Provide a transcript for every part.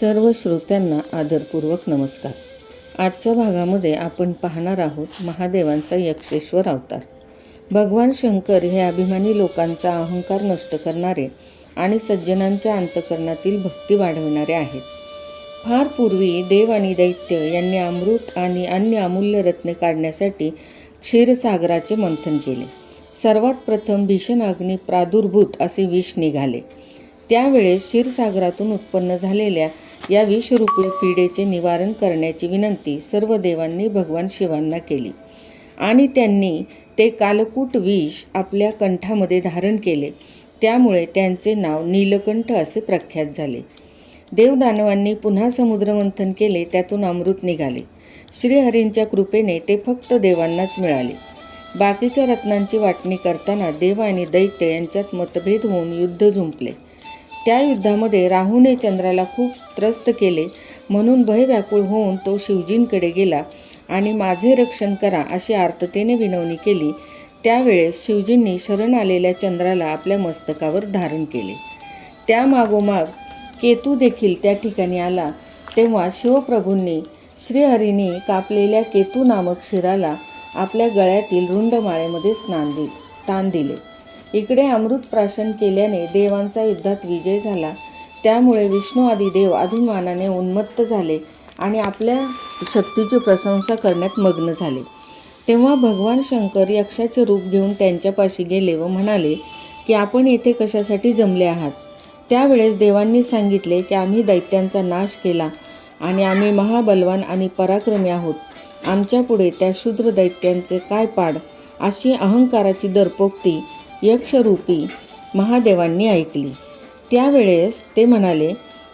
सर्व श्रोत्यांना आदरपूर्वक नमस्कार. आजच्या भागामध्ये आपण पाहणार आहोत महादेवांचा यक्षेश्वर अवतार. भगवान शंकर हे अभिमानी लोकांचा अहंकार नष्ट करणारे आणि सज्जनांच्या अंतकरणातील भक्ती वाढविणारे आहेत. फार पूर्वी देव आणि दैत्य यांनी अमृत आणि अन्य अमूल्य रत्ने काढण्यासाठी क्षीरसागराचे मंथन केले. सर्वात प्रथम भीषण अग्नी प्रादुर्भूत असे विष निघाले. त्यावेळेस क्षीरसागरातून उत्पन्न झालेल्या या विषरूपी पिढेचे निवारण करण्याची विनंती सर्व देवांनी भगवान शिवांना केली. आणि त्यांनी ते कालकूट विष आपल्या कंठामध्ये धारण केले. त्यामुळे त्यांचे नाव नीलकंठ असे प्रख्यात झाले. देवदानवांनी पुन्हा समुद्रमंथन केले त्यातून अमृत निघाले. श्रीहरींच्या कृपेने ते फक्त देवांनाच मिळाले. बाकीच्या रत्नांची वाटणी करताना देव आणि दैत्य यांच्यात मतभेद होऊन युद्ध झुंपले त्या युद्धामध्ये राहूने चंद्राला खूप त्रस्त केले म्हणून भयव्याकुळ होऊन तो शिवजींकडे गेला आणि माझे रक्षण करा अशी आर्ततेने विनवणी केली. त्यावेळेस शिवजींनी शरण आलेल्या चंद्राला आपल्या मस्तकावर धारण केले. त्यामागोमाग केतू देखील त्या ठिकाणी आला. तेव्हा शिवप्रभूंनी श्रीहरींनी कापलेल्या केतू नामक शिराला आपल्या गळ्यातील रुंडमाळेमध्ये स्नान दि स्थान दिले. इकडे अमृत प्राशन केल्याने देवांचा युद्धात विजय झाला. त्यामुळे विष्णू आदी देव अभिमानाने उन्मत्त झाले आणि आपल्या शक्तीची प्रशंसा करण्यात मग्न झाले. तेव्हा भगवान शंकर यक्षाचे रूप घेऊन त्यांच्यापाशी गेले व म्हणाले की आपण येथे कशासाठी जमले आहात? त्यावेळेस देवांनी सांगितले की आम्ही दैत्यांचा नाश केला आणि आम्ही महाबलवान आणि पराक्रमी आहोत. आमच्यापुढे त्या शूद्र दैत्यांचे काय पाड? अशी अहंकाराची दरपोक्ती यक्षरूपी महादेवांनी ऐकली. त्यावेळेस ते म्हणाले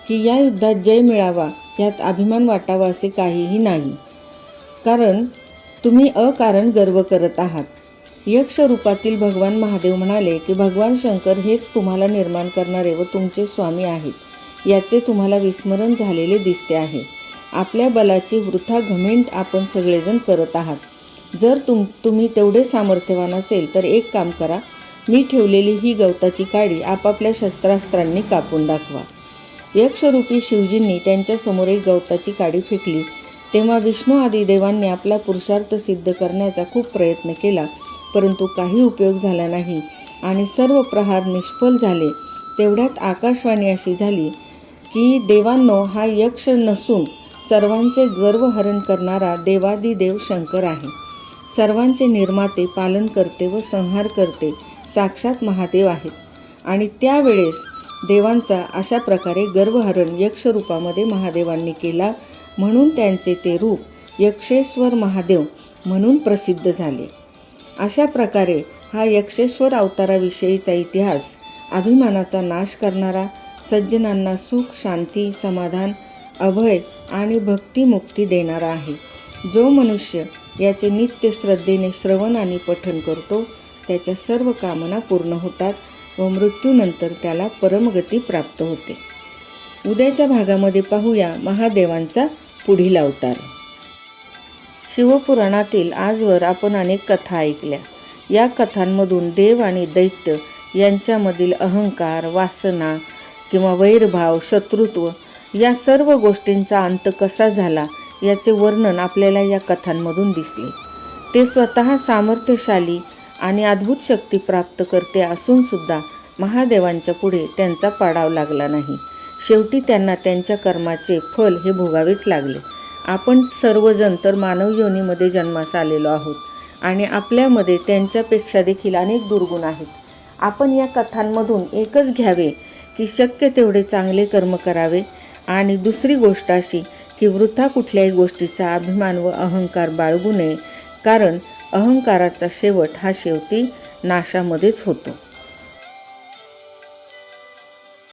की या युद्धात जय मिळावा यात अभिमान वाटावा असे काहीही नाही. कारण तुम्ही अकारण गर्व करत आहात. यक्षरूपातील भगवान महादेव म्हणाले की भगवान शंकर हेच तुम्हाला निर्माण करणारे व तुमचे स्वामी आहेत. याचे तुम्हाला विस्मरण झालेले दिसते आहे. आपल्या बलाची वृथा घमेंट आपण सगळेजण करत आहात. जर तुम तुम्ही तेवढे सामर्थ्यवान असेल तर एक काम करा मी ठेवलेली ही गवताची काडी आपापल्या शस्त्रास्त्रांनी कापून दाखवा. यक्षरूपी शिवजींनी त्यांच्यासमोरही गवताची काडी फेकली. तेव्हा विष्णू आदी देवांनी आपला पुरुषार्थ सिद्ध करण्याचा खूप प्रयत्न केला परंतु काही उपयोग झाला नाही आणि सर्व प्रहार निष्फल झाले. तेवढ्यात आकाशवाणी अशी झाली की देवांनो हा यक्ष नसून सर्वांचे गर्वहरण करणारा देवादिदेव शंकर आहे. सर्वांचे निर्माते पालन करते व संहार करते साक्षात महादेव आहेत. आणि त्यावेळेस देवांचा अशा प्रकारे गर्वहरण यक्षरूपामध्ये महादेवांनी केला. म्हणून त्यांचे ते रूप यक्षेश्वर महादेव म्हणून प्रसिद्ध झाले. अशा प्रकारे हा यक्षेश्वर अवताराविषयीचा इतिहास अभिमानाचा नाश करणारा सज्जनांना सुख शांती समाधान अभय आणि भक्तिमुक्ती देणारा आहे. जो मनुष्य याचे नित्य श्रद्धेने श्रवण आणि पठन करतो त्याच्या सर्व कामना पूर्ण होतात व मृत्यूनंतर त्याला परमगती प्राप्त होते. उद्याच्या भागामध्ये पाहूया महादेवांचा पुढील अवतार. शिवपुराणातील आजवर आपण अनेक कथा ऐकल्या. या कथांमधून देव आणि दैत्य यांच्यामधील अहंकार वासना किंवा वैरभाव शत्रुत्व या सर्व गोष्टींचा अंत कसा झाला याचे वर्णन आपल्याला या कथांमधून दिसले. ते स्वतः सामर्थ्यशाली आणि अद्भुत शक्ती प्राप्त करते असूनसुद्धा महादेवांच्या पुढे त्यांचा पाडाव लागला नाही. शेवटी त्यांना त्यांच्या कर्माचे फल हे भोगावेच लागले. आपण सर्वजण तर मानव योनीमध्ये जन्मास आलेलो आहोत आणि आपल्यामध्ये त्यांच्यापेक्षा देखील अनेक दुर्गुण आहेत. आपण या कथांमधून एकच घ्यावे की शक्य तेवढे चांगले कर्म करावे आणि दुसरी गोष्ट अशी की वृथा कुठल्याही गोष्टीचा अभिमान व अहंकार बाळगू नये. कारण अहंकाराचा शेवट हा शेवटी नाशामध्येच होतो.